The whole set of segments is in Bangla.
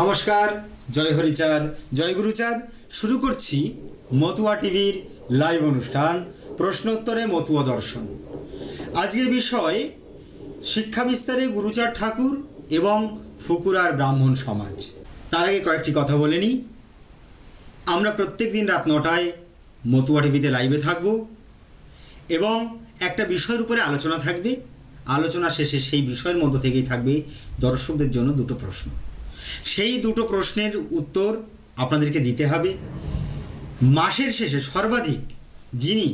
নমস্কার, জয় হরিচাঁদ। জয় গুরুচাঁদ। শুরু করছি মতুয়া টিভির লাইভ অনুষ্ঠান, প্রশ্নোত্তরে মতুয়া দর্শন। আজকের বিষয়, শিক্ষা বিস্তারে গুরুচাঁদ ঠাকুর এবং ফুকুরার ব্রাহ্মণ সমাজ। তার আগে কয়েকটি কথা বলে নিই। আমরা প্রত্যেক দিন রাত নটায় মতুয়া টিভিতে লাইভে থাকব এবং একটা বিষয়ের উপরে আলোচনা থাকবে। আলোচনা শেষে সেই বিষয়ের মধ্য থেকেই থাকবে দর্শকদের জন্য দুটো প্রশ্ন। সেই দুটো প্রশ্নের উত্তর আপনাদেরকে দিতে হবে। মাসের শেষে সর্বাধিক যিনি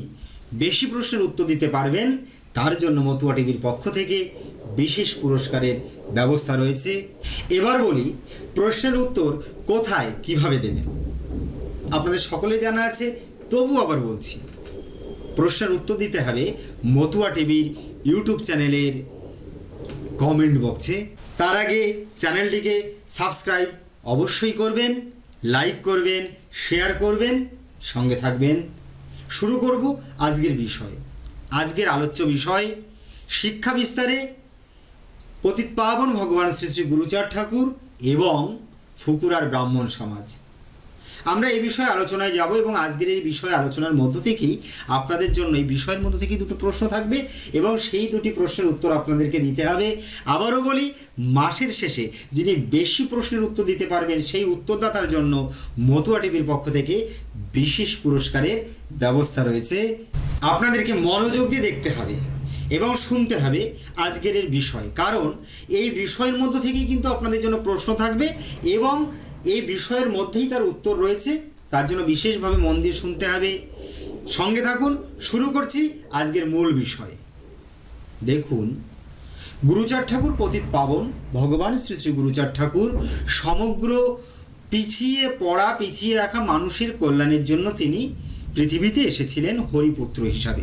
বেশি প্রশ্নের উত্তর দিতে পারবেন, তার জন্য মতুয়া টিভির পক্ষ থেকে বিশেষ পুরস্কারের ব্যবস্থা রয়েছে। এবার বলি, প্রশ্নের উত্তর কোথায়, কীভাবে দেবেন? আপনাদের সকলে জানা আছে, তবু আবার বলছি, প্রশ্নের উত্তর দিতে হবে মতুয়া টিভির ইউটিউব চ্যানেলের কমেন্ট বক্সে তার আগে চ্যানেলটিকে সাবস্ক্রাইব অবশ্যই করবেন, লাইক করবেন, শেয়ার করবেন, সঙ্গে থাকবেন। শুরু করব আজকের বিষয়। আজকের আলোচ্য বিষয়, শিক্ষা বিস্তারে পতিত পাবন ভগবান শ্রী শ্রী গুরুচার ঠাকুর এবং ফুকুরার ব্রাহ্মণ সমাজ। আমরা এই বিষয়ে আলোচনায় যাব এবং আজকের এই বিষয়ে আলোচনার মধ্য থেকেই আপনাদের জন্য এই বিষয়ের মধ্য থেকেই দুটো প্রশ্ন থাকবে এবং সেই দুটি প্রশ্নের উত্তর আপনাদেরকে দিতে হবে। আবারও বলি, মাসের শেষে যিনি বেশি প্রশ্নের উত্তর দিতে পারবেন সেই উত্তরদাতার জন্য মতুয়া টিভির পক্ষ থেকে বিশেষ পুরস্কারের ব্যবস্থা রয়েছে। আপনাদেরকে মনোযোগ দিয়ে দেখতে হবে এবং শুনতে হবে আজকের বিষয়। কারণ এই বিষয়ের মধ্য থেকেই কিন্তু আপনাদের জন্য প্রশ্ন থাকবে এবং এই বিষয়ের মধ্যেই তার উত্তর রয়েছে। তার জন্য বিশেষভাবে মন দিয়ে শুনতে হবে। সঙ্গে থাকুন, শুরু করছি আজকের মূল বিষয়। দেখুন, গুরুচাঁদ ঠাকুর পতিত পাবন। ভগবান শ্রী শ্রী গুরুচাঁদ ঠাকুর সমগ্র পিছিয়ে পড়া, পিছিয়ে রাখা মানুষের কল্যাণের জন্য তিনি পৃথিবীতে এসেছিলেন হরিপুত্র হিসাবে।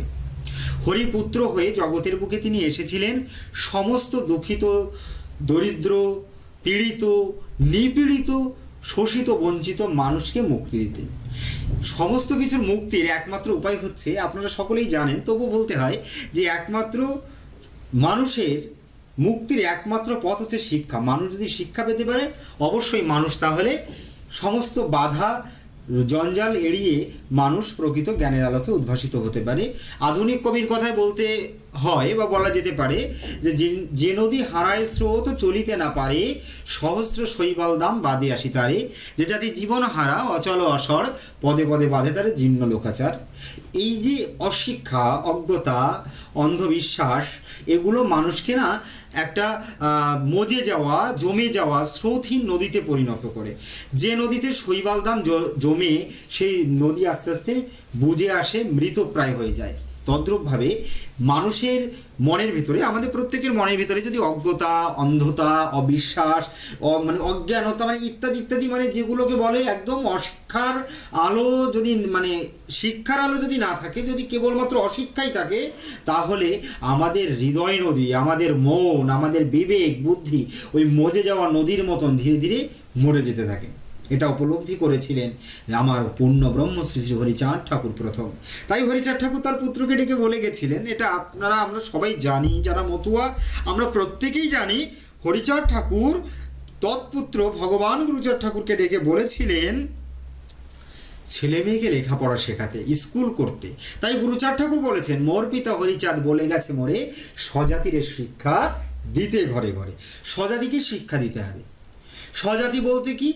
হরিপুত্র হয়ে জগতের বুকে তিনি এসেছিলেন। সমস্ত দুঃখিত, দরিদ্র, পীড়িত, নিপীড়িত শোষিত, বঞ্চিত মানুষকে মুক্তি দিতে। সমস্ত কিছুর মুক্তির একমাত্র উপায় হচ্ছে, আপনারা সকলেই জানেন, তবু বলতে হয় যে একমাত্র মানুষের মুক্তির একমাত্র পথ হচ্ছে শিক্ষা। মানুষ যদি শিক্ষা পেতে পারে, অবশ্যই মানুষ তাহলে সমস্ত বাধা, জঞ্জাল এড়িয়ে মানুষ প্রকৃত জ্ঞানের আলোকে উদ্ভাসিত হতে পারে। আধুনিক কবির কথায় বলতে হয় বা বলা যেতে পারে যে যে- নদী হারায় স্রোত চলিতে না পারে, সহস্র শৈবাল দাম বাদে আসি তারে। যে জাতি জীবন হারা, অচল অসর, পদে পদে বাঁধে তারে জীর্ণ লোকাচার। এই যে অশিক্ষা, অজ্ঞতা, অন্ধবিশ্বাস, এগুলো মানুষকে না একটা মজে যাওয়া, জমে যাওয়া স্রোতহীন নদীতে পরিণত করে। যে নদীতে শৈবাল দাম জমে, সেই নদী আস্তে আস্তে বুঝে আসে মৃতপ্রায় হয়ে যায়। তদ্রূপভাবে মানুষের মনের ভিতরে, আমাদের প্রত্যেকের মনের ভিতরে যদি অজ্ঞতা, অন্ধতা, অবিশ্বাস মানে অজ্ঞানতা মানে ইত্যাদি ইত্যাদি মানে যেগুলোকে বলে একদম অশিক্ষার আলো যদি মানে শিক্ষার আলো যদি না থাকে, যদি কেবলমাত্র অশিক্ষাই থাকে, তাহলে আমাদের হৃদয় নদী, আমাদের মন, আমাদের বিবেক, বুদ্ধি ওই মজে যাওয়া নদীর মতন ধীরে ধীরে মরে যেতে থাকে। এটা উপলব্ধি করেছিলেন আমার পূর্ণ ব্রহ্ম শ্রী শ্রী হরিচাঁদ ঠাকুর প্রথম। তাই হরিচাঁদ ঠাকুর তার পুত্রকে ডেকে বলে গেছিলেন, এটা আপনারা, আমরা সবাই জানি, যারা মতুয়া, আমরা প্রত্যেকেই জানি হরিচাঁদ ঠাকুর তৎপুত্র ভগবান গুরুচাঁদ ঠাকুরকে ডেকে বলেছিলেন ছেলে মেয়েকে লেখাপড়া শেখাতে, স্কুল করতে। তাই গুরুচাঁদ ঠাকুর বলেছেন, মোর পিতা হরিচাঁদ বলে গেছে মোরে, স্বজাতির শিক্ষা দিতে ঘরে ঘরে। স্বজাতিকে শিক্ষা দিতে হবে। স্বজাতি বলতে কি?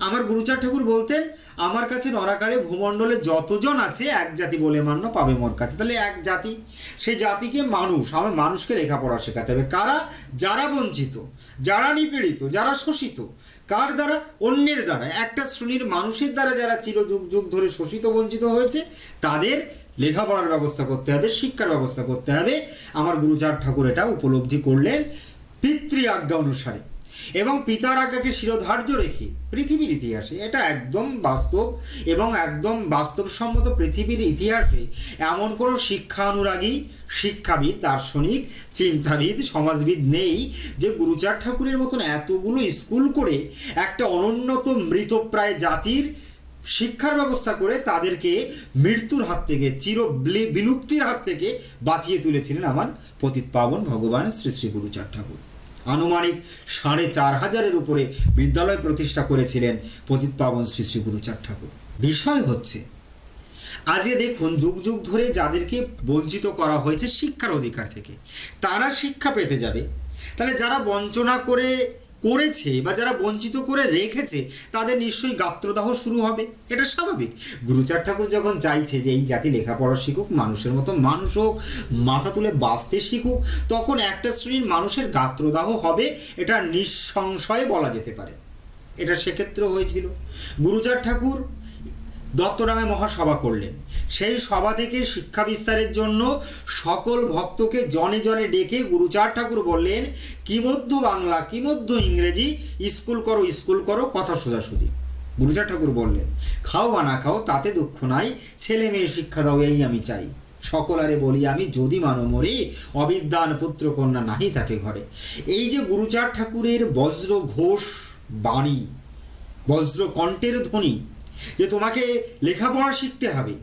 আমার গুরুচাঁদ ঠাকুর বলতেন, আমার কাছে নরাকারে ভূমণ্ডলে যতজন আছে, এক জাতি বলে মান্য পাবে মোর কাছে। তাহলে এক জাতি সেই জাতিকে মানুষ, আমার মানুষকে লেখাপড়া শেখাতে হবে। কারা? যারা বঞ্চিত, যারা নিপীড়িত, যারা শোষিত, কার দ্বারা? অন্যের দ্বারা। একটা শ্রেণির মানুষের দ্বারা যারা চির যুগ যুগ ধরে শোষিত, বঞ্চিত হয়েছে, তাদের লেখাপড়ার ব্যবস্থা করতে হবে, শিক্ষার ব্যবস্থা করতে হবে। আমার গুরুচাঁদ ঠাকুর এটা উপলব্ধি করলেন পিতৃ আজ্ঞা অনুসারে। এবং পিতার আজ্ঞাকে শিরোধার্য রেখে পৃথিবীর ইতিহাসে, এটা একদম বাস্তব এবং একদম বাস্তবসম্মত পৃথিবীর ইতিহাসে এমন কোনো শিক্ষানুরাগী, শিক্ষাবিদ, দার্শনিক, চিন্তাবিদ, সমাজবিদ নেই যে গুরুচার ঠাকুরের মতন এতগুলো স্কুল করে একটা অনুন্নত মৃতপ্রায় জাতির শিক্ষার ব্যবস্থা করে তাদেরকে মৃত্যুর হাত থেকে, চির বিলি- বিলুপ্তির হাত থেকে বাঁচিয়ে তুলেছিলেন আমার পতিত পাবন ভগবান শ্রী শ্রী গুরুচার ঠাকুর। আনুমানিক সাড়ে চার হাজারের উপরে বিদ্যালয় প্রতিষ্ঠা করেছিলেন পতিত পাবন শ্রী শ্রী গুরুচাঁদ ঠাকুর। বিষয় হচ্ছে আজকে দেখুন যুগ যুগ ধরে যাদেরকে বঞ্চিত করা হয়েছে শিক্ষার অধিকার থেকে, তারা শিক্ষা পেতে যাবে। তাহলে যারা বঞ্চনা করে করেছে বা যারা বঞ্চিত করে রেখেছে, তাদের নিশ্চয়ই গাত্রদাহ শুরু হবে। এটা স্বাভাবিক। গুরুচার ঠাকুর যখন চাইছে যে এই জাতি লেখাপড়া শিখুক, মানুষের মতো মানুষ হোক, মাথা তুলে বাঁচতে শিখুক, তখন একটা শ্রেণির মানুষের গাত্রদাহ হবে, এটা নিঃসংশয়ে বলা যেতে পারে। এটা সেক্ষেত্রে হয়েছিল। গুরুচার ঠাকুর দত্তরামে মহাসভা করলেন। সেই সভা থেকে শিক্ষা বিস্তারের জন্য সকল ভক্তকে জনে জনে ডেকে গুরুচার ঠাকুর বললেন, কি মধ্য বাংলা, কি মধ্য ইংরেজি? স্কুল করো স্কুল করো, কথা সোজাসুজি। গুরুচার ঠাকুর বললেন, খাও বা না খাও, তাতে দুঃখ নাই, ছেলে মেয়ে শিক্ষা দাও, এই আমি চাই। সকলারে বলি, আমি যদি মানো মরে, অবিদ্যান পুত্র কন্যা নাহি থাকে ঘরে। এই যে গুরুচার ঠাকুরের বজ্র ঘোষ বাণী, বজ্র কণ্ঠের ধ্বনি, যে তোমাকে লেখাপড়া শিখতে হবে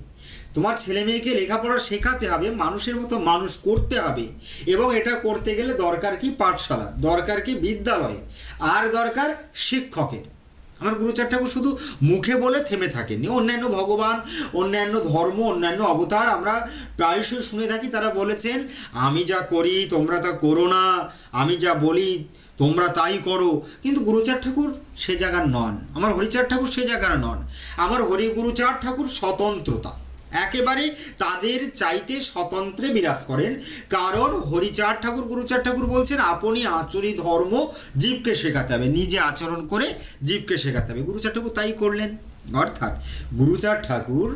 তোমার ছেলে মেয়েকে লেখাপড়া শেখাতে হবে, মানুষের মতো মানুষ করতে হবে। এবং এটা করতে গেলে দরকার কি পাঠশালা, দরকার কি বিদ্যালয়, আর দরকার শিক্ষকের। আমার গুরুচার ঠাকুর শুধু মুখে বলে থেমে থাকেননি অন্যান্য ভগবান, অন্যান্য ধর্ম, অন্যান্য অবতার আমরা প্রায়শই শুনে থাকি, তারা বলেছেন, আমি যা করি তোমরা তা করো না, আমি যা বলি তোমরা তাই করো। কিন্তু গুরুচার ঠাকুর সে জায়গার নন। আমার হরিচার ঠাকুর সে জায়গার নন। আমার হরি গুরুচার ঠাকুর স্বতন্ত্রতা। একেবারে তাদের চাইতে স্বতন্ত্রে বিরাজ করেন। কারণ হরিচার ঠাকুর গুরুচার ঠাকুর বলছেন, আপনি আচরি ধর্ম জীবকে শেখাতে হবে। নিজে আচরণ করে জীবকে শেখাতে হবে। গুরুচার ঠাকুর তাই করলেন। অর্থাৎ গুরুচার ঠাকুর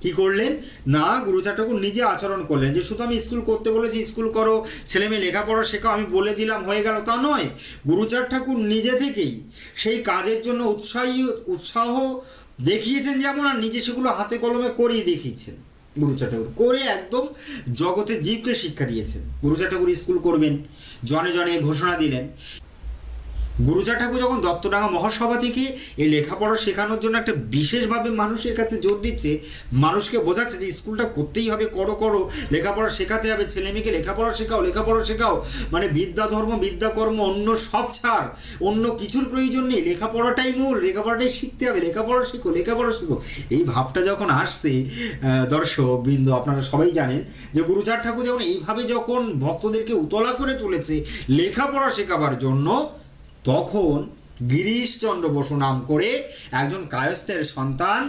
কি করলেন? না গুরুচার ঠাকুর নিজে আচরণ করলেন। যে শুধু আমি স্কুল করতে বলেছি, স্কুল করো, ছেলে মেয়ে লেখাপড়া শেখাও, আমি বলে দিলাম, হয়ে গেল। তা নয়। গুরুচার ঠাকুর নিজে থেকেই সেই কাজের জন্য উৎসাহী, উৎসাহ দেখিয়েছেন যেমন আর নিজে সেগুলো হাতে কলমে করিয়ে দেখিয়েছেন। গুরুচা ঠাকুর করে একদম জগতের জীবকে শিক্ষা দিয়েছেন। গুরুচা ঠাকুর স্কুল করবেন, জনে জনে ঘোষণা দিলেন। গুরুচা ঠাকুর যখন দত্তডাঙ্গা মহাসভা থেকে এই লেখাপড়া শেখানোর জন্য একটা বিশেষভাবে মানুষের কাছে জোর দিচ্ছে, মানুষকে বোঝাচ্ছে যে স্কুলটা করতেই হবে, করো করো, লেখাপড়া শেখাতে হবে, ছেলে মেয়েকে লেখাপড়া শেখাও লেখাপড়া শেখাও মানে বিদ্যা, ধর্ম, বিদ্যা, কর্ম, অন্য সব ছাড়, অন্য কিছুর প্রয়োজন নেই, লেখাপড়াটাই মূল, লেখাপড়াটাই শিখতে হবে, লেখাপড়া শেখো লেখাপড়া শেখো। এই ভাবটা যখন আসছে দর্শক, বিন্দু, আপনারা সবাই জানেন যে গুরুচার ঠাকুর যেমন এইভাবে যখন ভক্তদেরকে উতলা করে তুলেছে লেখাপড়া শেখাবার জন্য তখন গিরিশচন্দ্র বসু নাম করে একজন কায়স্থের সন্তান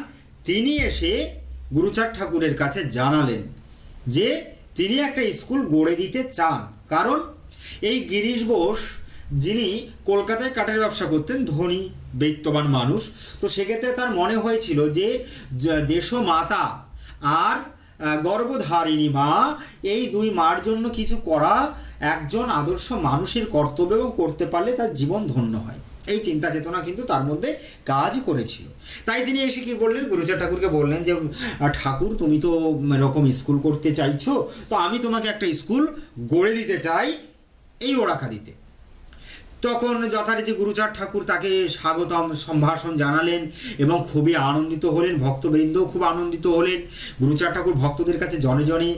তিনি এসে গুরুচার ঠাকুরের কাছে জানালেন যে তিনি একটা স্কুল গড়ে দিতে চান। কারণ এই গিরিশ বোস, যিনি কলকাতায় কাঠের ব্যবসা করতেন, ধনী, বৃত্তবান মানুষ, তো সেক্ষেত্রে তার মনে হয়েছিল যে, দেশমাতা আর গর্ভধারিণী মা, এই দুই মার জন্য কিছু করা একজন আদর্শ মানুষের কর্তব্য এবং করতে পারলে তার জীবন ধন্য হয়। এই চিন্তা চেতনা কিন্তু তার মধ্যে কাজ করেছিল। তাই তিনি এসে কি বললেন? গুরুচার ঠাকুরকে বললেন যে ঠাকুর, তুমি তো এরকম স্কুল করতে চাইছো, তো আমি তোমাকে একটা স্কুল গড়ে দিতে চাই এই ওরাকা দিতে তখন যথারীতি গুরুচার ঠাকুর তাকে স্বাগতম, সম্ভাষণ জানালেন এবং খুবই আনন্দিত হলেন, ভক্তবৃন্দও খুব আনন্দিত হলেন। গুরুচার ঠাকুর ভক্তদের কাছে জনে জনে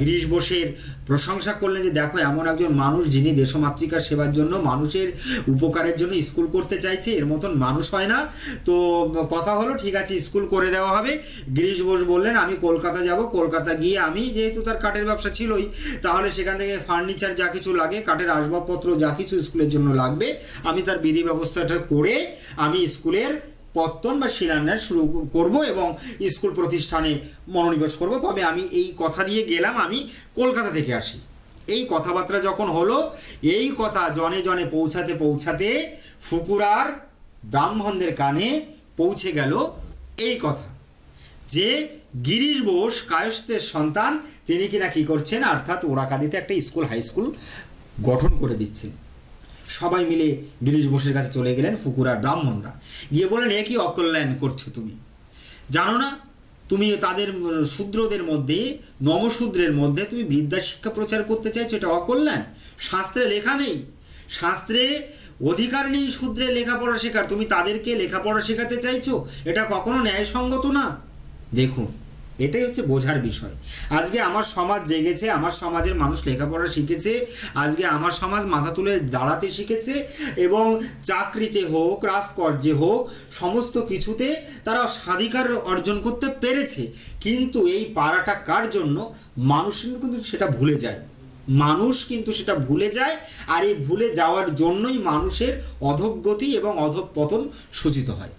গিরিশ বোসের প্রশংসা করলেন যে, দেখো, এমন একজন মানুষ যিনি দেশমাতৃকার সেবার জন্য, মানুষের উপকারের জন্য স্কুল করতে চাইছে, এর মতন মানুষ হয় না। তো কথা হলো, ঠিক আছে, স্কুল করে দেওয়া হবে। গিরিশ বোস বললেন, আমি কলকাতা যাব, কলকাতা গিয়ে আমি যেহেতু তার কাঠের ব্যবসা ছিলই, তাহলে সেখান থেকে ফার্নিচার যা কিছু লাগে, কাঠের আসবাবপত্র যা কিছু স্কুলের জন্য লাগবে। আমি তার বিধি ব্যবস্থাটা করে আমি স্কুলের পত্তন বা শিলান্যাস শুরু করব এবং স্কুল প্রতিষ্ঠানে মনোনিবেশ করব। তবে আমি এই কথা দিয়ে গেলাম, আমি কলকাতা থেকে আসি। এই কথাবার্তা যখন হলো, এই কথা জনে জনে পৌঁছাতে পৌঁছাতে ফুকুরার ব্রাহ্মণদের কানে পৌঁছে গেল এই কথা। যে গিরিশ বোস কায়স্থের সন্তান, তিনি কিনা কি করছেন? অর্থাৎ ওরাকাদিতে একটা স্কুল, হাই স্কুল গঠন করে দিচ্ছেন। সবাই মিলে গিরিশ বোসের কাছে চলে গেলেন ফুকুরার ব্রাহ্মণরা। গিয়ে বললেন, এ কি অকল্যাণ করছ তুমি? জানো না, তুমি তাদের, শূদ্রদের মধ্যে, নমশূদ্রের মধ্যে তুমি বিদ্যা শিক্ষা প্রচার করতে চাইছো, এটা অকল্যাণ? শাস্ত্রে লেখা নেই। শাস্ত্রে অধিকার নেই শূদ্রে লেখাপড়া শেখার। তুমি তাদেরকে লেখাপড়া শেখাতে চাইছো? এটা কখনো ন্যায়সঙ্গত না? দেখুন এটাই হচ্ছে বোঝার বিষয়। আজকে আমার সমাজ জেগেছে, আমার সমাজের মানুষ লেখাপড়া শিখেছে, আজকে আমার সমাজ মাথা তুলে দাঁড়াতে শিখেছে এবং চাকরিতে হোক, রাজকর্যে হোক, সমস্ত কিছুতে তারা স্বাধিকার অর্জন করতে পেরেছে। কিন্তু এই পাড়াটা কার জন্য? মানুষ কিন্তু সেটা ভুলে যায়। মানুষ কিন্তু সেটা ভুলে যায় আর এই ভুলে যাওয়ার জন্যই মানুষের অধোগতি এবং অধঃপতন সূচিত হয়।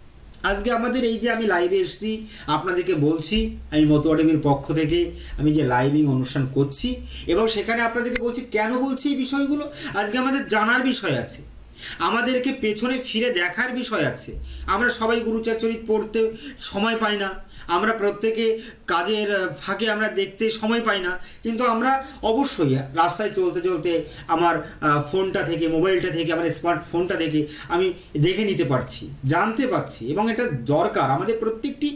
আজকে আমাদের এই যে আমি লাইভে এসছি, আপনাদেরকে বলছি, আমি মতুয়া টিভির পক্ষ থেকে আমি যে লাইভিং অনুষ্ঠান করছি, এবং সেখানে আপনাদেরকে বলছি, কেন বলছি এই বিষয়গুলো? আজকে আমাদের জানার বিষয় আছে। আমাদেরকে পেছনে ফিরে দেখার বিষয় আছে। আমরা সবাই গুরুচাচরিত পড়তে সময় পাই না। আমরা প্রত্যেকে কাজের ফাঁকে আমরা দেখতে সময় পাই না, কিন্তু আমরা অবশ্যই রাস্তায় চলতে চলতে আমার ফোনটা থেকে, মোবাইলটা থেকে, আমার স্মার্টফোনটা থেকে আমি দেখে নিতে পারছি, জানতে পারছি এবং এটা দরকার, আমাদের প্রত্যেকটি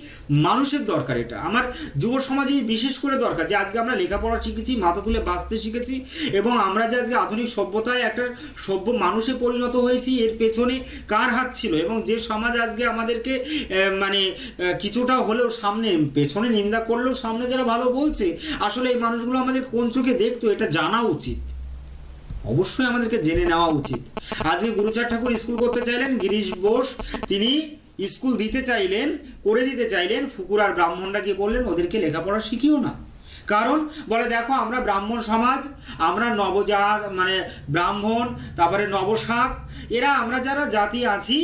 মানুষের দরকার এটা। আমার যুব সমাজে বিশেষ করে দরকার যে আজকে আমরা লেখাপড়া শিখেছি, মাথা তুলে বাঁচতে শিখেছি এবং আমরা যে আজকে আধুনিক সভ্যতায় একটা সভ্য মানুষে পরিণত হয়েছি, এর পেছনে কার হাত ছিল এবং যে সমাজ আজকে আমাদেরকে মানে কিছুটা হলেও সামনে, পেছনে নিন্দা করলেও সামনে যারা ভালো বলছে, আসলে এই মানুষগুলো আমাদের কোন চোখে দেখতো এটা জানা উচিত। অবশ্যই আমাদেরকে জেনে নেওয়া উচিত। আজকে গুরুচার ঠাকুর স্কুল করতে চাইলেন, গিরিশ বোস তিনি স্কুল দিতে চাইলেন, করে দিতে চাইলেন, ফুকুর আর ব্রাহ্মণরা গিয়ে বললেন, ওদেরকে লেখাপড়া শিখিও না। কারণ বলে, দেখো, আমরা ব্রাহ্মণ সমাজ, আমরা নবজাত মানে ব্রাহ্মণ, তারপরে নবশাক এরা, আমরা যারা জাতি আছি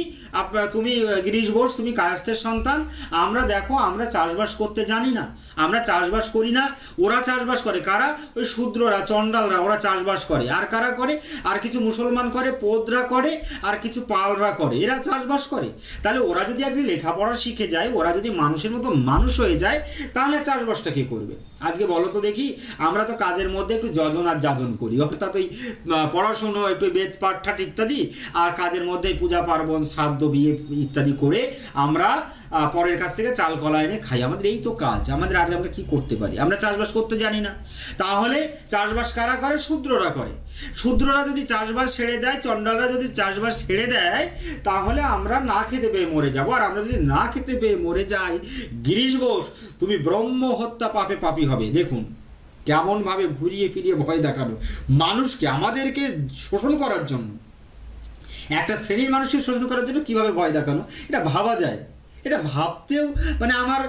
তুমি, গিরিশ বোস, তুমি কায়স্থের সন্তান, আমরা দেখো, আমরা চাষবাস করতে জানি না। আমরা চাষবাস করি না, ওরা চাষবাস করে। কারা? ওই শূদ্ররা, চণ্ডালরা, ওরা চাষবাস করে। আর কারা করে? আর কিছু মুসলমান করে, পোদরা করে, আর কিছু পালরা করে। এরা চাষবাস করে। তাহলে ওরা যদি আজকে লেখাপড়া শিখে যায়, ওরা যদি মানুষের মতো মানুষ হয়ে যায়, তাহলে চাষবাসটা কে করবে? আজকে বলো তো দেখি, আমরা তো কাজের মধ্যে একটু যজন আর যাজন করি। অর্থাৎ ওই পড়াশুনো, একটু বেদ পাঠ ইত্যাদি আর কাজের মধ্যে পূজা পার্বণ, শ্রাদ্ধ, বিয়ে ইত্যাদি করে আমরা পরের কাছ থেকে চাল, কলা এনে খাই। আমাদের এই তো কাজ। আমাদের আগে আমরা কী করতে পারি? আমরা চাষবাস করতে জানি না। তাহলে চাষবাস কারা করে? শূদ্ররা করে। শূদ্ররা যদি চাষবাস ছেড়ে দেয়, চণ্ডালরা যদি চাষবাস ছেড়ে দেয়, তাহলে আমরা না খেতে পেয়ে মরে যাব। আর আমরা যদি না খেতে পেয়ে মরে যাই, গিরিশ বোস, তুমি ব্রহ্ম হত্যা পাপে পাপী হবে। দেখুন, কেমনভাবে ঘুরিয়ে ফিরিয়ে ভয় দেখানো। মানুষকে, আমাদেরকে শোষণ করার জন্য। একটা শ্রেণির মানুষকে শোষণ করার জন্য কীভাবে ভয় দেখানো? এটা ভাবা যায়। এটা ভাবতেও মানে আমার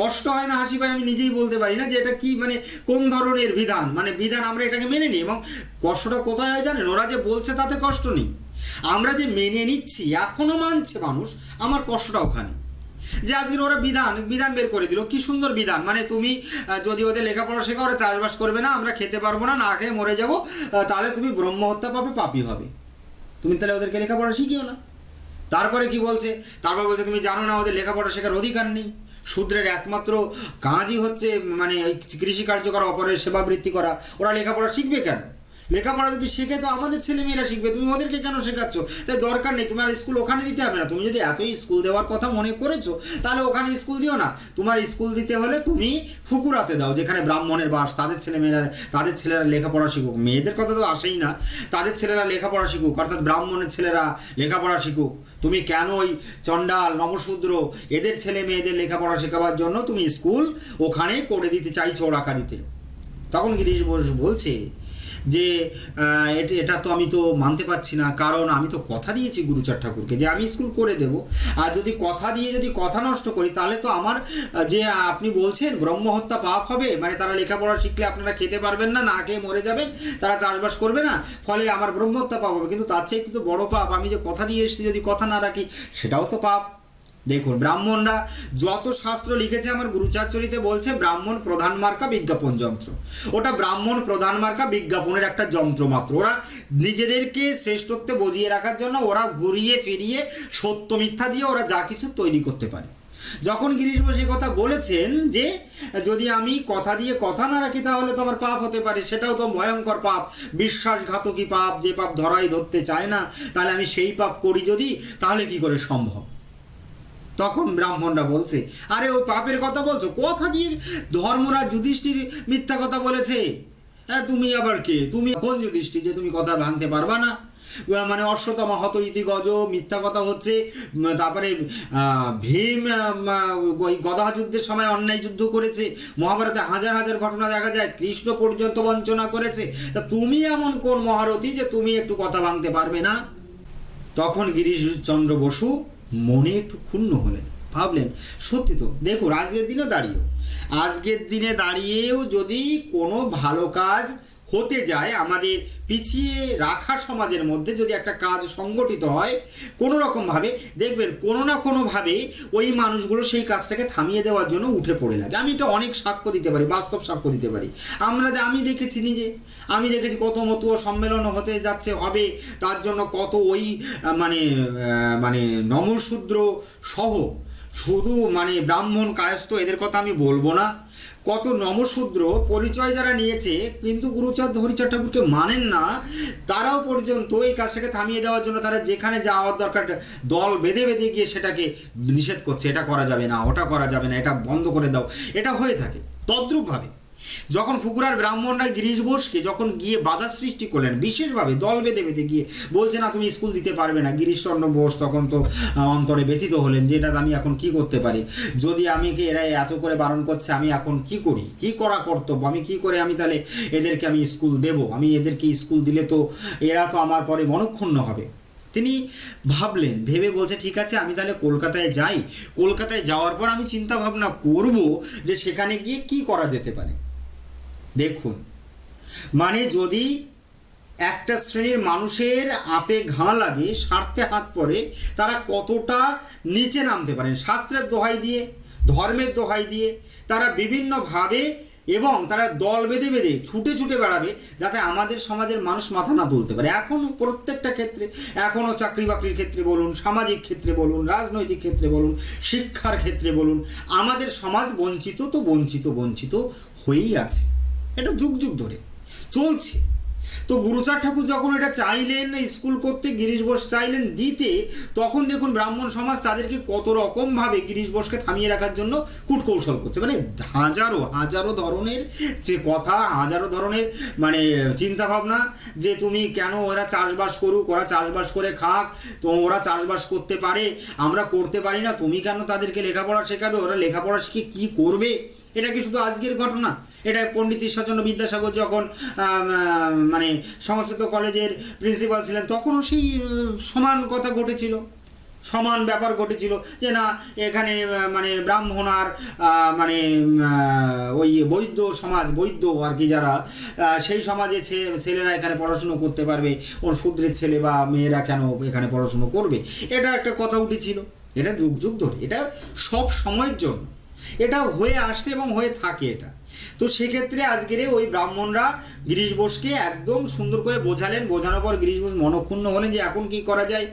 কষ্ট হয় না, হাসি পায়, আমি নিজেই বলতে পারি না যে এটা কি মানে কোন ধরনের বিধান? মানে বিধান আমরা এটাকে মেনে নিই এবং কষ্টটা কোথায় হয় জানেন? ওরা যে বলছে তাতে কষ্ট নেই। আমরা যে মেনে নিচ্ছি এখনও মানছে মানুষ, আমার কষ্টটা ওখানে। যে আজকের ওরা বিধান বিধান বের করে দিল, কি সুন্দর বিধান। মানে তুমি যদি ওদের লেখাপড়া শেখা ওরা চাষবাস করবে না, আমরা খেতে পারব না না খেয়ে মরে যাব তাহলে তুমি ব্রহ্ম হত্যা পাবে, পাপি হবে। তুমি তাহলে ওদেরকে লেখাপড়া শিখিও না। তারপরে কি বলছে? তারপর বলছে, তুমি জানো না, ওদের লেখাপড়া শেখার অধিকার নেই। শূদ্রের একমাত্র কাজই হচ্ছে মানে ওই কৃষি কার্য করা, অপরের সেবাবৃত্তি করা। ওরা লেখাপড়া শিখবে কেন? লেখাপড়া যদি শেখে, তো আমাদের ছেলেমেয়েরা শিখবে। তুমি ওদেরকে কেন শেখাচ্ছ? তাই দরকার নেই, তোমার স্কুল ওখানে দিতে হবে না। তুমি যদি এতই স্কুল দেওয়ার কথা মনে করেছ, তাহলে ওখানে স্কুল দিও না। তোমার স্কুল দিতে হলে তুমি ফুকুরাতে দাও, যেখানে ব্রাহ্মণের বাস, তাদের ছেলেমেয়েরা, তাদের ছেলেরা লেখাপড়া শিখুক। মেয়েদের কথা তো আসেই না। তাদের ছেলেরা লেখাপড়া শিখুক, অর্থাৎ ব্রাহ্মণের ছেলেরা লেখাপড়া শিখুক। তুমি কেন ওই চণ্ডাল, নমশূদ্র, এদের ছেলে মেয়েদের লেখাপড়া শেখাবার জন্য তুমি স্কুল ওখানে করে দিতে চাইছো ওরাকা দিতে? তখন গিরিশ বোস বলছে যে এটা তো আমি তো মানতে পারছি না। কারণ আমি তো কথা দিয়েছি গুরুচার ঠাকুরকে যে আমি স্কুল করে দেব। আর যদি কথা দিয়ে যদি কথা নষ্ট করি, তাহলে তো আমার যে আপনি বলছেন ব্রহ্মহত্যা পাপ হবে মানে তারা লেখাপড়া শিখলে আপনারা খেতে পারবেন না না খেয়ে মরে যাবেন, তারা চাষবাস করবে না, ফলে আমার ব্রহ্মহত্যা পাপ হবে। কিন্তু তার চাইতে তো বড় পাপ, আমি যে কথা দিয়ে এসেছি, যদি কথা না রাখি, সেটাও তো পাপ। দেখুন, ব্রাহ্মণরা যত শাস্ত্র লিখেছে আমার গুরুচাচরিতে বলছে, ব্রাহ্মণ প্রধান মার্কা বিজ্ঞাপন যন্ত্র। ওটা ব্রাহ্মণ প্রধান মার্কা বিজ্ঞাপনের একটা যন্ত্র মাত্র। ওরা নিজেদেরকে শ্রেষ্ঠত্বে বজিয়ে রাখার জন্য ওরা ঘুরিয়ে ফিরিয়ে সত্য মিথ্যা দিয়ে ওরা যা কিছু তৈরি করতে পারে। যখন গিরিশ বসু কথা বলেছেন যে, যদি আমি কথা দিয়ে কথা না রাখি তাহলে তো আমার পাপ হতে পারে, সেটাও তো ভয়ঙ্কর পাপ। বিশ্বাসঘাতকী পাপ, যে পাপ ধরাই ধরতে চায় না, তাহলে আমি সেই পাপ করি যদি, তাহলে কি করে সম্ভব? তখন ব্রাহ্মণরা বলছে, আরে ওই পাপের কথা বলছো? কথা দিয়ে ধর্মরাজ যুধিষ্ঠির মিথ্যা কথা বলেছে। হ্যাঁ তুমি আবার কে? তুমি কোন যুধিষ্ঠির যে তুমি কথা ভাঙতে পারবা না? মানে অশ্বতমা হত ইতি গজ, মিথ্যা কথা হচ্ছে। তারপরে ভীম ওই গদা যুদ্ধের সময় অন্যায় যুদ্ধ করেছে। মহাভারতে হাজার হাজার ঘটনা দেখা যায়। কৃষ্ণ পর্যন্ত বঞ্চনা করেছে। তা তুমি এমন কোন মহারথী যে তুমি একটু কথা ভাঙতে পারবে না? তখন গিরিশচন্দ্র বসু মনে একটু ক্ষুণ্ণ হলেন। ভাবলেন, সত্যি তো দেখুন আজকের দিনে দাঁড়িয়েও। আজকের দিনে দাঁড়িয়েও যদি কোনো ভালো কাজ হতে যায়, আমাদের পিছিয়ে রাখা সমাজের মধ্যে যদি একটা কাজ সংগঠিত হয়, কোনো রকমভাবে দেখবেন কোনো না কোনোভাবে ওই মানুষগুলো সেই কাজটাকে থামিয়ে দেওয়ার জন্য উঠে পড়ে লাগে। আমি এটা অনেক সাক্ষ্য দিতে পারি, বাস্তব সাক্ষ্য দিতে পারি। আমরা আমি দেখেছি নিজে, আমি দেখেছি কত মতুয়া সম্মেলন হতে যাচ্ছে, হবে তার জন্য কত ওই মানে মানে নমশূদ্র সহ, শুধু মানে ব্রাহ্মণ কায়স্থ, এদের কথা আমি বলব না। কত নমশূদ্র পরিচয় যারা নিয়েছে, কিন্তু গুরুচাঁদ হরিচাঁদ ঠাকুরকে মানেন না, তারাও পর্যন্ত এই কাজটাকে থামিয়ে দেওয়ার জন্য তারা যেখানে যাওয়ার দরকার, দল বেঁধে বেঁধে গিয়ে সেটাকে নিষেধ করছে, এটা করা যাবে না, ওটা করা যাবে না, এটা বন্ধ করে দাও, এটা হয়ে থাকে। তদ্রূপভাবে যখন ফুকুরার ব্রাহ্মণরা গিরিশ বোসকে যখন গিয়ে বাধা সৃষ্টি করলেন, বিশেষভাবে দল বেঁধে বেঁধে গিয়ে বলছে, না, তুমি স্কুল দিতে পারবে না। গিরিশচন্দ্র বোস তখন তো অন্তরে ব্যথিত হলেন যে, এটা আমি এখন কি করতে পারি? যদি আমি কি, এরা এত করে বারণ করছে, আমি এখন কি করি? কি করা কর্তব্য? আমি কি করে আমি তাহলে এদেরকে আমি স্কুল দেব? আমি এদেরকে স্কুল দিলে তো এরা তো আমার পরে মনক্ষুণ্ণ হবে। তিনি ভাবলেন, ভেবে বলছে, ঠিক আছে, আমি তাহলে কলকাতায় যাই। কলকাতায় যাওয়ার পর আমি চিন্তা ভাবনা করব যে, সেখানে গিয়ে কি করা যেতে পারে। দেখুন। মানে যদি একটা শ্রেণির মানুষের হাতে ঘা লাগে স্বার্থে হাত পড়ে, তারা কতটা নিচে নামতে পারেন? শাস্ত্রের দোহাই দিয়ে, ধর্মের দোহাই দিয়ে, তারা বিভিন্নভাবে এবং তারা দল বেঁধে বেঁধে ছুটে ছুটে বেড়াবে যাতে আমাদের সমাজের মানুষ মাথা না তুলতে পারে। এখনও প্রত্যেকটা ক্ষেত্রে এখনও চাকরি বাকরির ক্ষেত্রে বলুন, সামাজিক ক্ষেত্রে বলুন, রাজনৈতিক ক্ষেত্রে বলুন, শিক্ষার ক্ষেত্রে বলুন, আমাদের সমাজ বঞ্চিত তো বঞ্চিত বঞ্চিত হয়েই আছে। এটা যুগ যুগ ধরে চলছে। তো গুরুচার ঠাকুর যখন এটা চাইলেন, স্কুল করতে, গিরিশ বোস চাইলেন দিতে, তখন দেখুন ব্রাহ্মণ সমাজ তাদেরকে কত রকমভাবে গিরিশ বোসকে থামিয়ে রাখার জন্য কূটকৌশল করছে। মানে হাজারো হাজারো ধরনের যে কথা, হাজারো ধরনের মানে চিন্তাভাবনা যে তুমি কেন ওরা চাষবাস করুক, ওরা চাষবাস করে খাক, তো ওরা চাষবাস করতে পারে, আমরা করতে পারি না, তুমি কেন তাদেরকে লেখাপড়া শেখাবে, ওরা লেখাপড়া শিখে কী করবে? এটা কি শুধু আজকের ঘটনা? এটা পণ্ডিত ঈশ্বরচন্দ্র বিদ্যাসাগর যখন মানে সংস্কৃত কলেজের প্রিন্সিপাল ছিলেন, তখনও সেই সমান কথা ঘটেছিল। সমান ব্যাপার ঘটেছিল যে না, এখানে মানে ব্রাহ্মণ আর মানে ওই বৈদ্য সমাজ, বৈদ্য আর কি যারা সেই সমাজে ছেলেরা এখানে পড়াশুনো করতে পারবে, ওর শূদ্রের ছেলে বা মেয়েরা কেন এখানে পড়াশুনো করবে? এটা একটা কথা উঠেছিল। এটা যুগ যুগ ধরে। এটা সব সময়ের জন্য। এটা হয়ে আসছে এবং হয়ে থাকে এটা। তো সেক্ষেত্রে আজকের ওই ব্রাহ্মণরা গিরিশ বোসকে একদম সুন্দর করে বোঝালেন। বোঝানোর পর গিরিশ বোস মনক্ষুণ্ণ হলেন যে এখন কি করা যায়?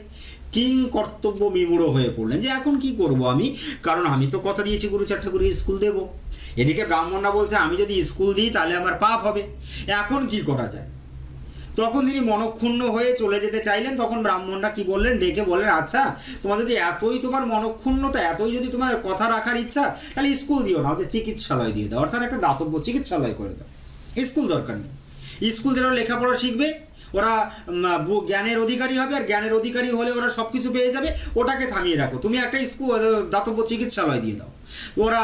কিং কর্তব্য বিমূঢ় হয়ে পড়লেন যে এখন কি করব আমি? কারণ আমি তো কথা দিয়েছি গুরুচার ঠাকুরকে স্কুল দেব। এদিকে ব্রাহ্মণরা বলছে, আমি যদি স্কুল দিই তাহলে আমার পাপ হবে। এখন কি করা যায়? তখন তিনি মনক্ষুণ্ণ হয়ে চলে যেতে চাইলেন। তখন ব্রাহ্মণরা কি বললেন? ডেকে বললেন আচ্ছা তোমার যদি এতই তোমার মনক্ষুণ্ণতা, এতই যদি তোমার কথা রাখার ইচ্ছা, তাহলে স্কুল দিও না, ওদের চিকিৎসালয় দিয়ে দাও। অর্থাৎ একটা দাতব্য চিকিৎসালয় করে দাও। স্কুল দরকার নেই। স্কুল যেন লেখাপড়া শিখবে ওরা জ্ঞানের অধিকারী হবে আর জ্ঞানের অধিকারী হলে ওরা সব কিছু পেয়ে যাবে, ওটাকে থামিয়ে রাখো। তুমি একটা স্কুল দাতব্য চিকিৎসালয় দিয়ে দাও। ওরা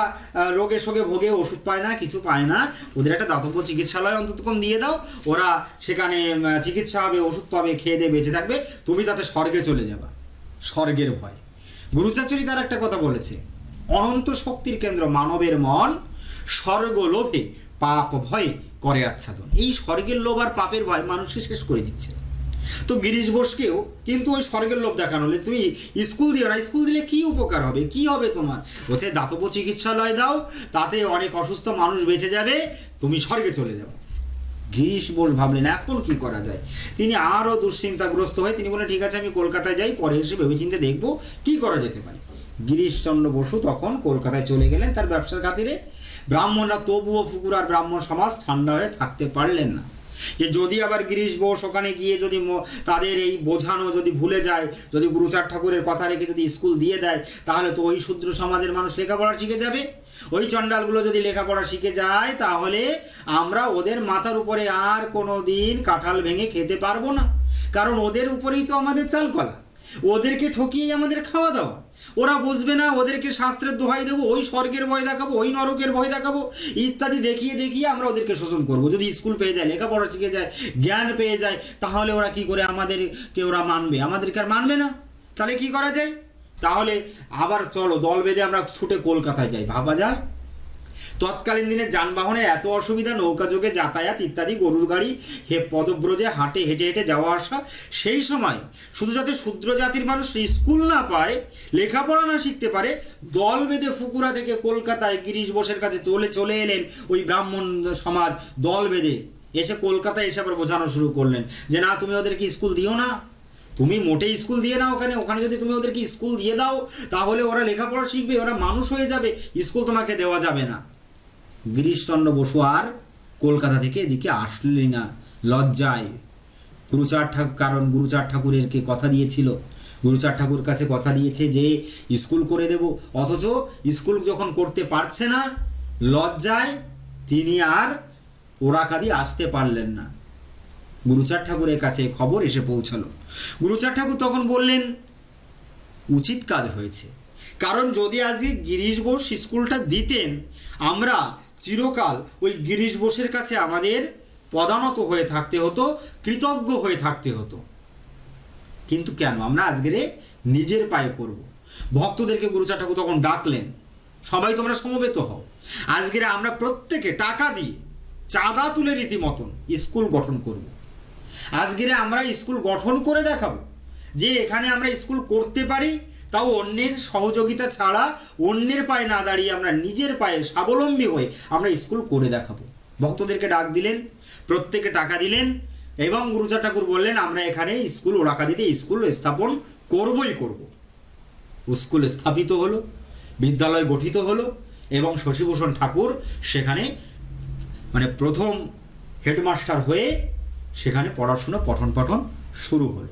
রোগে শোগে ভোগে ওষুধ পায় না, কিছু পায় না, ওদের একটা দাতব্য চিকিৎসালয় অন্তত কম দিয়ে দাও। ওরা সেখানে চিকিৎসা হবে, ওষুধ পাবে, খেয়ে দিয়ে বেঁচে থাকবে, তুমি তাতে স্বর্গে চলে যাবা। স্বর্গের ভয়। গুরুচাচুরি তার একটা কথা বলেছে, অনন্ত শক্তির কেন্দ্র মানবের মন স্বর্গ লোভে পাপ ভয়ে করে আচ্ছাদন। এই স্বর্গের লোভ আর পাপের ভয় মানুষকে শেষ করে দিচ্ছে। তো গিরিশ বোসকেও কিন্তু ওই স্বর্গের লোভ দেখানো হলে। তুমি স্কুল দিও না, স্কুল দিলে কি উপকার হবে? কি হবে তোমার? বলছে, দাতব্য চিকিৎসালয় দাও, তাতে অনেক অসুস্থ মানুষ বেঁচে যাবে, তুমি স্বর্গে চলে যাবে গিরিশ বোস ভাবলেন, এখন কি করা যায়? তিনি আরও দুশ্চিন্তাগ্রস্ত হয়ে তিনি বললেন, ঠিক আছে, আমি কলকাতায় যাই, পরে এসে ভেবেচিন্তে দেখব কি করা যেতে পারে। গিরিশচন্দ্র বসু তখন কলকাতায় চলে গেলেন তার ব্যবসার খাতিরে। ব্রাহ্মণরা তবুও ফুকুর আর ব্রাহ্মণ সমাজ ঠান্ডা হয়ে থাকতে পারলেন না। যে যদি আবার গিরিশ বোস ওখানে গিয়ে যদি তাদের এই বোঝানো যদি ভুলে যায়, যদি গুরুচার ঠাকুরের কথা রেখে যদি স্কুল দিয়ে দেয়, তাহলে তো ওই শূদ্র সমাজের মানুষ লেখাপড়া শিখে যাবে। ওই চণ্ডালগুলো যদি লেখাপড়া শিখে যায়, তাহলে আমরা ওদের মাথার উপরে আর কোনো দিন কাঁঠাল ভেঙে খেতে পারব না। কারণ ওদের উপরেই তো আমাদের চালকলা। ওদেরকে ঠকিয়েই আমাদের খাওয়া দাওয়া। ওরা বুঝবে না, ওদেরকে শাস্ত্রের দোহাই দেবো, ওই স্বর্গের ভয় দেখাবো, ওই নরকের ভয় দেখাবো, ইত্যাদি দেখিয়ে দেখিয়ে আমরা ওদেরকে শোষণ করব। যদি স্কুল পেয়ে যায়, লেখাপড়া শিখে যায়, জ্ঞান পেয়ে যায়, তাহলে ওরা কি করে আমাদেরকে ওরা মানবে? আমাদেরকে আর মানবে না। তাহলে কি করা যায়? তাহলে আবার চলো, দল বেঁধে আমরা ছুটে কলকাতায় যাই। ভাবা যায় তৎকালীন দিনে যানবাহনের এত অসুবিধা, নৌকা যোগে যাতায়াত ইত্যাদি, গরুর গাড়ি হে পদব্রজে হাঁটে, হেঁটে হেঁটে যাওয়া আসা, সেই সময় শুধু যাতে শূদ্র জাতির মানুষ স্কুল না পায়, লেখাপড়া না শিখতে পারে, দল বেঁধে ফুকুরা থেকে কলকাতায় গিরিশ বোসের কাছে চলে চলে এলেন ওই ব্রাহ্মণ সমাজ দল বেঁধে। এসে কলকাতায় এসে আবার বোঝানো শুরু করলেন যে, না, তুমি ওদেরকে স্কুল দিও না। তুমি মোটেই স্কুল দিয়ে না ওখানে। ওখানে যদি তুমি ওদেরকে স্কুল দিয়ে দাও, তাহলে ওরা লেখাপড়া শিখবে, ওরা মানুষ হয়ে যাবে। স্কুল তোমাকে দেওয়া যাবে না। গিরিশচন্দ্র বসু আর কলকাতা থেকে এদিকে আসলেই না, লজ্জায়। গুরুচার ঠাকুর কারণ গুরুচার ঠাকুরেরকে কথা দিয়েছিল। গুরুচার ঠাকুর কাছে কথা দিয়েছে যে, স্কুল করে দেব। অথচ স্কুল যখন করতে পারছে না, লজ্জায় তিনি আর ওরা ওরাকাদি আসতে পারলেন না। গুরুচার ঠাকুরের কাছে খবর এসে পৌঁছালো। গুরুচার ঠাকুর তখন বললেন, উচিত কাজ হয়েছে। কারণ যদি আজকে গিরিশ বোস স্কুলটা দিতেন, আমরা চিরকাল ওই গিরিশ বোসের কাছে আমাদের পদানত হয়ে থাকতে হতো, কৃতজ্ঞ হয়ে থাকতে হতো। কিন্তু কেন? আমরা আজকের নিজের পায়ে করব। ভক্তদেরকে গুরুচার ঠাকুর তখন ডাকলেন, সবাই তোমরা সমবেত হও। আজকের আমরা প্রত্যেকে টাকা দিয়ে চাঁদা তুলে রীতিমতন স্কুল গঠন করব। আজকের আমরা স্কুল গঠন করে দেখাবো যে এখানে আমরা স্কুল করতে পারি তাও অন্যের সহযোগিতা ছাড়া অন্যের পায়ে না দাঁড়িয়ে আমরা নিজের পায়ে স্বাবলম্বী হয়ে আমরা স্কুল করে দেখাবো। ভক্তদেরকে ডাক দিলেন, প্রত্যেকে টাকা দিলেন এবং গুরুচার ঠাকুর বললেন, আমরা এখানে স্কুল ওরাকা দিতে স্কুল স্থাপন করবই করব। স্কুল স্থাপিত হলো, বিদ্যালয় গঠিত হলো এবং শশীভূষণ ঠাকুর সেখানে মানে প্রথম হেডমাস্টার হয়ে সেখানে পড়াশুনো পঠন পাঠন শুরু হলো।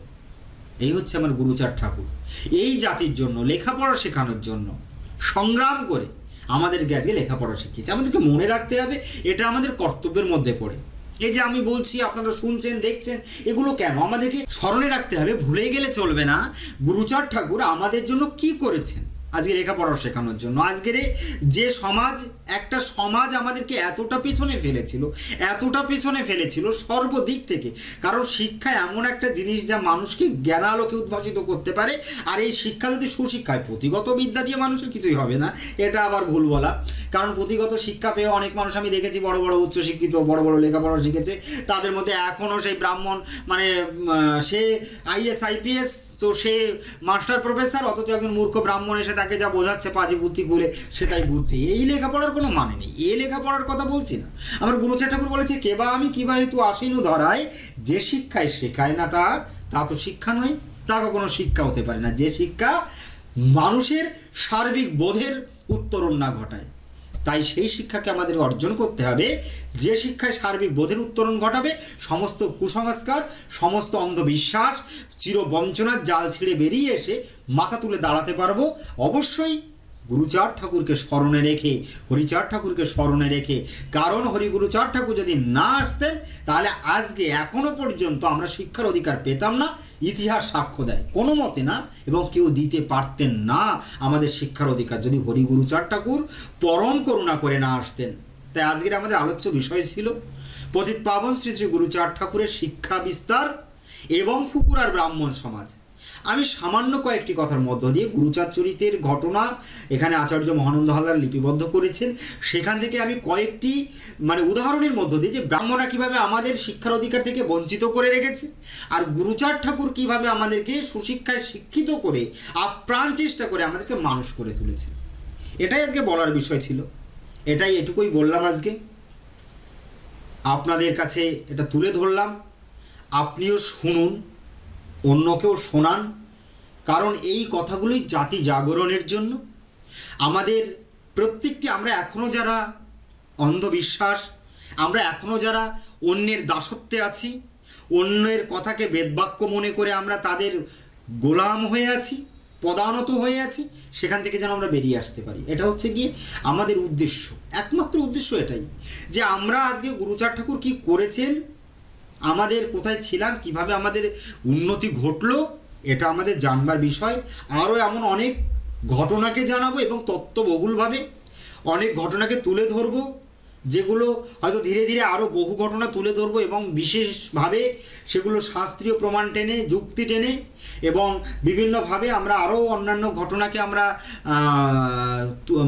এই হচ্ছে আমার গুরুচার ঠাকুর। এই জাতির জন্য, লেখাপড়া শেখানোর জন্য, সংগ্রাম করে আমাদের আজকে লেখাপড়া শিখিয়েছে। আমাদেরকে মনে রাখতে হবে, এটা আমাদের কর্তব্যের মধ্যে পড়ে। এই যে আমি বলছি, আপনারা শুনছেন, দেখছেন, এগুলো কেন? আমাদেরকে স্মরণে রাখতে হবে, ভুলে গেলে চলবে না। গুরুচার ঠাকুর আমাদের জন্য কি করেছেন? আজকে লেখাপড়া শেখানোর জন্য। আজকের যে সমাজ, একটা সমাজ আমাদেরকে এতটা পেছনে ফেলেছিল, এতটা পেছনে ফেলেছিল সর্বদিক থেকে। কারণ শিক্ষা এমন একটা জিনিস যা মানুষকে জ্ঞানালোকে উদ্ভাসিত করতে পারে, আর এই শিক্ষা যদি সুশিক্ষায়, পুঁথিগত বিদ্যা দিয়ে মানুষের কিছুই হবে না, এটা আবার ভুল বলা। কারণ পুঁথিগত শিক্ষা পেয়ে অনেক মানুষ, আমি দেখেছি বড় বড় উচ্চশিক্ষিত, বড় বড় লেখাপড়া শিখেছে, তাদের মধ্যে এখনও সেই ব্রাহ্মণ মানে সে আইএস আইপিএস তো সে মাস্টার প্রফেসর, অথচ একজন মূর্খ ব্রাহ্মণ এসে তাকে যা বোঝাচ্ছে পাজি বুদ্ধি ঘুরে সে তাই বুঝছে। এই লেখাপড়ার কোনো মানে নেই। এই লেখাপড়ার কথা বলছি না। আমার গুরুচার ঠাকুর বলেছে কেবা আমি কিবা হেতু আসিনু ধরায়, যে শিক্ষায় শেখায় না তা তা তো শিক্ষা নয়। তা কোনো শিক্ষা হতে পারে না। যে শিক্ষা মানুষের সার্বিক বোধের উত্তরণ না ঘটায়। তাই সেই শিক্ষাকে আমাদের অর্জন করতে হবে। যে শিক্ষায় সার্বিক বোধের উত্তরণ ঘটাবে, সমস্ত কুসংস্কার, সমস্ত অন্ধবিশ্বাস, চিরবঞ্চনার জাল ছিঁড়ে বেরিয়ে এসে মাথা তুলে দাঁড়াতে পারব। অবশ্যই গুরুচার ঠাকুরকে স্মরণে রেখে হরিচার ঠাকুরকে স্মরণে রেখে, কারণ হরিগুরুচার ঠাকুর যদি না আসতেন, তাহলে আজকে এখনও পর্যন্ত আমরা শিক্ষার অধিকার পেতাম না, ইতিহাস সাক্ষ্য দেয়। কোনো মতে না, এবং কেউ দিতে পারতেন না আমাদের শিক্ষার অধিকার। যদি হরিগুরুচার ঠাকুর পরম করুণা করে না আসতেন, তাই আজকের আমাদের আলোচ্য বিষয় ছিল, পতিত পাবন শ্রী শ্রী গুরুচার ঠাকুরের শিক্ষা বিস্তার এবং ফুকুরার ব্রাহ্মণ সমাজ। আমি সামান্য কয়েকটি কথার মধ্য দিয়ে গুরুচার চরিতের ঘটনা এখানে আচার্য মহানন্দ হালদার লিপিবদ্ধ করেছেন। সেখান থেকে আমি কয়েকটি মানে উদাহরণের মধ্য দিয়ে যে ব্রাহ্মণরা কীভাবে আমাদের শিক্ষার অধিকার থেকে বঞ্চিত করে রেখেছে আর গুরুচার ঠাকুর কীভাবে আমাদেরকে সুশিক্ষায় শিক্ষিত করে, আপ্রাণ চেষ্টা করে আমাদেরকে মানুষ করে তুলেছে। এটাই আজকে বলার বিষয় ছিল। এটাই এটুকুই বললাম আজকে। আপনাদের কাছে এটা তুলে ধরলাম। আপনিও শুনুন। অন্যকেও শোনান, কারণ এই কথাগুলোই জাতি জাগরণের জন্য। আমাদের প্রত্যেকটি আমরা এখনও যারা অন্ধবিশ্বাস, আমরা এখনও যারা অন্যের দাসত্বে আছি, অন্যের কথাকে বেদবাক্য মনে করে আমরা তাদের গোলাম হয়ে আছি, পদানত হয়ে আছি, সেখান থেকে যেন আমরা বেরিয়ে আসতে পারি। এটা হচ্ছে গিয়ে আমাদের উদ্দেশ্য। একমাত্র উদ্দেশ্য এটাই যে আমরা আজকে গুরুচার ঠাকুর কি করেছেন আমাদের কোথায় ছিলাম, কীভাবে আমাদের উন্নতি ঘটলো, এটা আমাদের জানবার বিষয়। আরও এমন অনেক ঘটনাকে জানাব এবং তত্ত্ববহুলভাবে অনেক ঘটনাকে তুলে ধরবো, যেগুলো হয়তো ধীরে ধীরে আরও বহু ঘটনা তুলে ধরবো এবং বিশেষভাবে সেগুলো শাস্ত্রীয় প্রমাণ টেনে, যুক্তি টেনে এবং বিভিন্নভাবে আমরা আরও অন্যান্য ঘটনাকে আমরা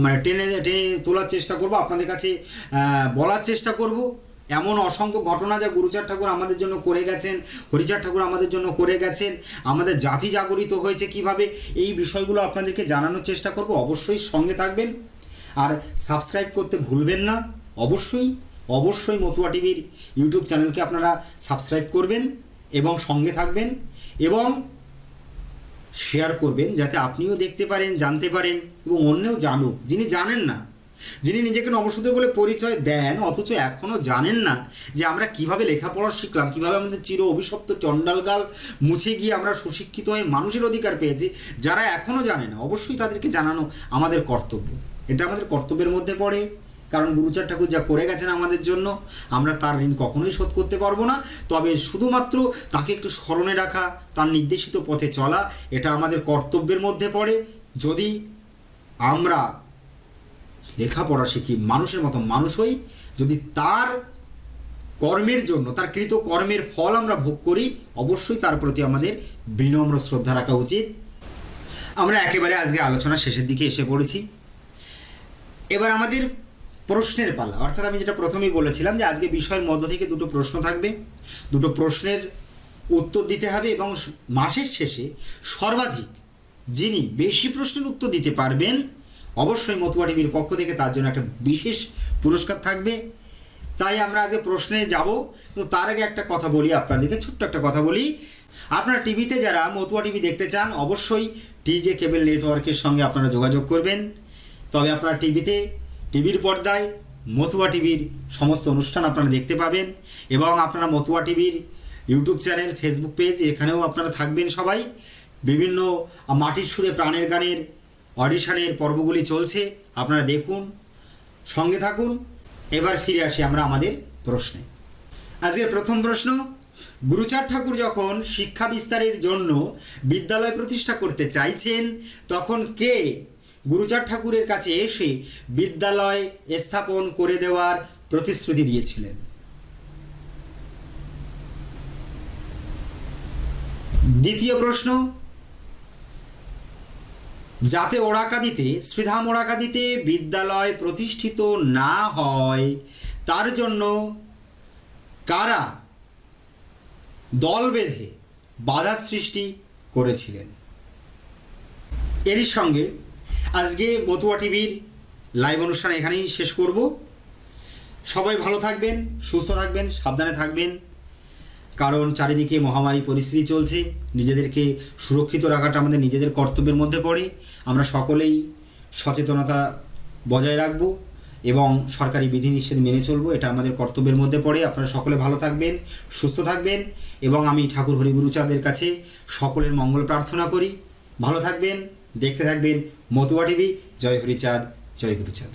মানে টেনে টেনে তোলার চেষ্টা করব, আপনাদের কাছে বলার চেষ্টা করব। এমন অসংখ্য ঘটনা যা গুরুচার ঠাকুর আমাদের জন্য করে গেছেন হরিচার ঠাকুর আমাদের জন্য করে গেছেন, আমাদের জাতি জাগরিত হয়েছে কীভাবে, এই বিষয়গুলো আপনাদেরকে জানানোর চেষ্টা করব, অবশ্যই সঙ্গে থাকবেন। আর সাবস্ক্রাইব করতে ভুলবেন না, অবশ্যই অবশ্যই মতুয়া টিভির ইউটিউব চ্যানেলকে আপনারা সাবস্ক্রাইব করবেন এবং সঙ্গে থাকবেন এবং শেয়ার করবেন যাতে আপনিও দেখতে পারেন, জানতে পারেন এবং অন্যও জানুক। যিনি জানেন না যিনি নিজেকে নবসূত বলে পরিচয় দেন, অথচ এখনও জানেন না যে আমরা কীভাবে লেখাপড়া শিখলাম, কীভাবে আমাদের চির অভিশপ্ত চণ্ডালকাল মুছে গিয়ে আমরা সুশিক্ষিত হয়ে মানুষের অধিকার পেয়েছি, যারা এখনও জানে না, অবশ্যই তাদেরকে জানানো আমাদের কর্তব্য। এটা আমাদের কর্তব্যের মধ্যে পড়ে। কারণ গুরুচার ঠাকুর যা করে গেছেন আমাদের জন্য, আমরা তার ঋণ কখনোই শোধ করতে পারব না। তবে শুধুমাত্র তাকে একটু স্মরণে রাখা, তার নির্দেশিত পথে চলা, এটা আমাদের কর্তব্যের মধ্যে পড়ে। যদি আমরা লেখাপড়া শিখি, মানুষের মতো মানুষ হই। যদি তার কর্মের জন্য, তার কৃত কর্মের ফল আমরা ভোগ করি, অবশ্যই তার প্রতি আমাদের বিনম্র শ্রদ্ধা রাখা উচিত। আমরা একেবারে আজকে আলোচনা শেষের দিকে এসে পড়েছি। এবার আমাদের প্রশ্নের পালা। অর্থাৎ আমি যেটা প্রথমেই বলেছিলাম যে আজকে বিষয়ের মধ্য থেকে দুটো প্রশ্ন থাকবে। দুটো প্রশ্নের উত্তর দিতে হবে এবং মাসের শেষে সর্বাধিক যিনি বেশি প্রশ্নের উত্তর দিতে পারবেন অবশ্যই মতুয়া টিভির পক্ষ থেকে তার জন্য একটা বিশেষ পুরস্কার থাকবে। তাই আমরা আজকে প্রশ্নে যাব। তো তার আগে একটা কথা বলি আপনাদেরকে, ছোট্ট একটা কথা বলি। আপনারা টিভিতে যারা মতুয়া টিভি দেখতে চান, অবশ্যই টিজে কেবল নেটওয়ার্কের সঙ্গে আপনারা যোগাযোগ করবেন। তবে আপনারা টিভিতে, টিভির পর্দায় মতুয়া টিভির সমস্ত অনুষ্ঠান আপনারা দেখতে পাবেন এবং আপনারা মতুয়া টিভির ইউটিউব চ্যানেল ফেসবুক পেজ এখানেও আপনারা থাকবেন সবাই। বিভিন্ন মাটির সুরে প্রাণের গানের অডিশনের পর্বগুলি চলছে, আপনারা দেখুন, সঙ্গে থাকুন। এবার ফিরে আসি আমরা আমাদের প্রশ্নে। আজকের প্রথম প্রশ্ন গুরুচার ঠাকুর যখন শিক্ষা বিস্তারের জন্য বিদ্যালয় প্রতিষ্ঠা করতে চাইছেন, তখন কে গুরুচার ঠাকুরের কাছে এসে বিদ্যালয় স্থাপন করে দেওয়ার প্রতিশ্রুতি দিয়েছিলেন? দ্বিতীয় প্রশ্ন যাতে ওড়াকাদিতে, শ্রীধাম ওড়াকাদিতে বিদ্যালয় প্রতিষ্ঠিত না হয়, তার জন্য কারা দল বেঁধে বাধা সৃষ্টি করেছিলেন। এরই সঙ্গে আজকে বতুয়া টিভির লাইভ অনুষ্ঠান এখানেই শেষ করব। সবাই ভালো থাকবেন, সুস্থ থাকবেন, সাবধানে থাকবেন। কারণ চারিদিকে মহামারী পরিস্থিতি চলছে, নিজেদেরকে সুরক্ষিত রাখাটা আমাদের নিজেদের কর্তব্যের মধ্যে পড়ে। আমরা সকলেই সচেতনতা বজায় রাখব এবং সরকারি বিধিনিষেধ মেনে চলবো, এটা আমাদের কর্তব্যের মধ্যে পড়ে। আপনারা সকলে ভালো থাকবেন, সুস্থ থাকবেন এবং আমি ঠাকুর হরিগুরুচাঁদের কাছে সকলের মঙ্গল প্রার্থনা করি। ভালো থাকবেন, দেখতে থাকবেন মতুয়া টিভি। জয় হরিচাঁদ, জয় গুরুচাঁদ।